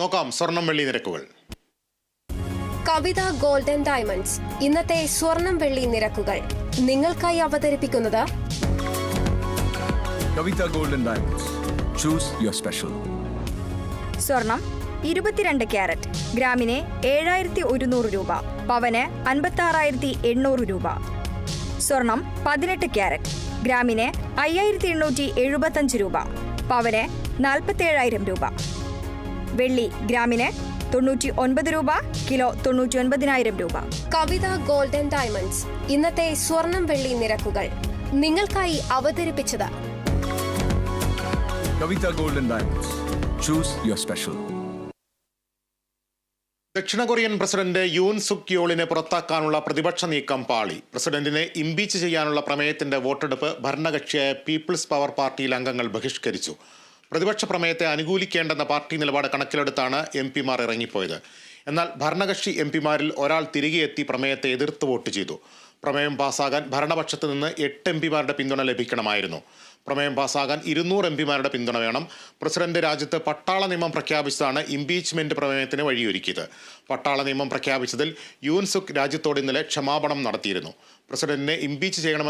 നോക്കാം സ്വർണം വെള്ളി നിരക്കുകൾ. കവിത ഗോൾഡൻ ഡയമണ്ട്സ് ഇന്നത്തെ സ്വർണം വെള്ളി നിരക്കുകൾ. നിങ്ങൾക്കായി അവതരിപ്പിക്കുന്നത്? Kavitha Golden Diamonds choose your special സ്വർണം ഇരുപത്തിരണ്ട് ക്യാരറ്റ് ഗ്രാമിന് ഏഴായിരത്തി ഒരുന്നൂറ് രൂപ പവന് അൻപത്തി ആറായിരത്തി എണ്ണൂറ് രൂപ. സ്വർണം പതിനെട്ട് ക്യാരറ്റ് ഗ്രാമിന് അയ്യായിരത്തി എണ്ണൂറ്റി എഴുപത്തഞ്ച് രൂപ പവന് നാൽപ്പത്തേഴായിരം രൂപ. വെള്ളി ഗ്രാമിന് തൊണ്ണൂറ്റി ഒൻപത് രൂപ കിലോ തൊണ്ണൂറ്റി ഒൻപതിനായിരം രൂപ. Kavitha Golden Diamonds. ഇന്നത്തെ സ്വർണം വെള്ളി നിരക്കുകൾ. നിങ്ങൾക്കായി അവതരിപ്പിച്ചത്. Kavitha Golden Diamonds. Choose your special. ദക്ഷിണ കൊറിയൻ പ്രസിഡന്റ് യൂൻ സുക് യോളിനെ പുറത്താക്കാനുള്ള പ്രതിപക്ഷ നീക്കം പാളി. പ്രസിഡന്റിനെ ഇംപീച്ച് ചെയ്യാനുള്ള പ്രമേയത്തിന്റെ വോട്ടെടുപ്പ് ഭരണകക്ഷിയായ പീപ്പിൾസ് പവർ പാർട്ടിയിൽ അംഗങ്ങൾ ബഹിഷ്കരിച്ചു. പ്രതിപക്ഷ പ്രമേയത്തെ അനുകൂലിക്കേണ്ടെന്ന പാർട്ടി നിലപാട് കണക്കിലെടുത്താണ് എം പിമാർ ഇറങ്ങിപ്പോയത്. എന്നാൽ ഭരണകക്ഷി എം പിമാരിൽ ഒരാൾ തിരികെ എത്തി പ്രമേയത്തെ എതിർത്ത് വോട്ട് ചെയ്തു. പ്രമേയം പാസ്സാകാൻ ഭരണപക്ഷത്ത് നിന്ന് എട്ട് എം പിമാരുടെ പിന്തുണ ലഭിക്കണമായിരുന്നു. പ്രമേയം പാസ്സാകാൻ ഇരുന്നൂറ് എം പിമാരുടെ പിന്തുണ വേണം. പ്രസിഡന്റ് രാജ്യത്ത് പട്ടാള നിയമം പ്രഖ്യാപിച്ചതാണ് ഇംപീച്ച്മെന്റ് പ്രമേയത്തിന് വഴിയൊരുക്കിയത്. പട്ടാള നിയമം പ്രഖ്യാപിച്ചതിൽ യൂൻസുക് രാജ്യത്തോട് ഇന്നലെ ക്ഷമാപണം നടത്തിയിരുന്നു. പ്രസിഡന്റിനെ ഇംപീച്ച് ചെയ്യണമെന്ന്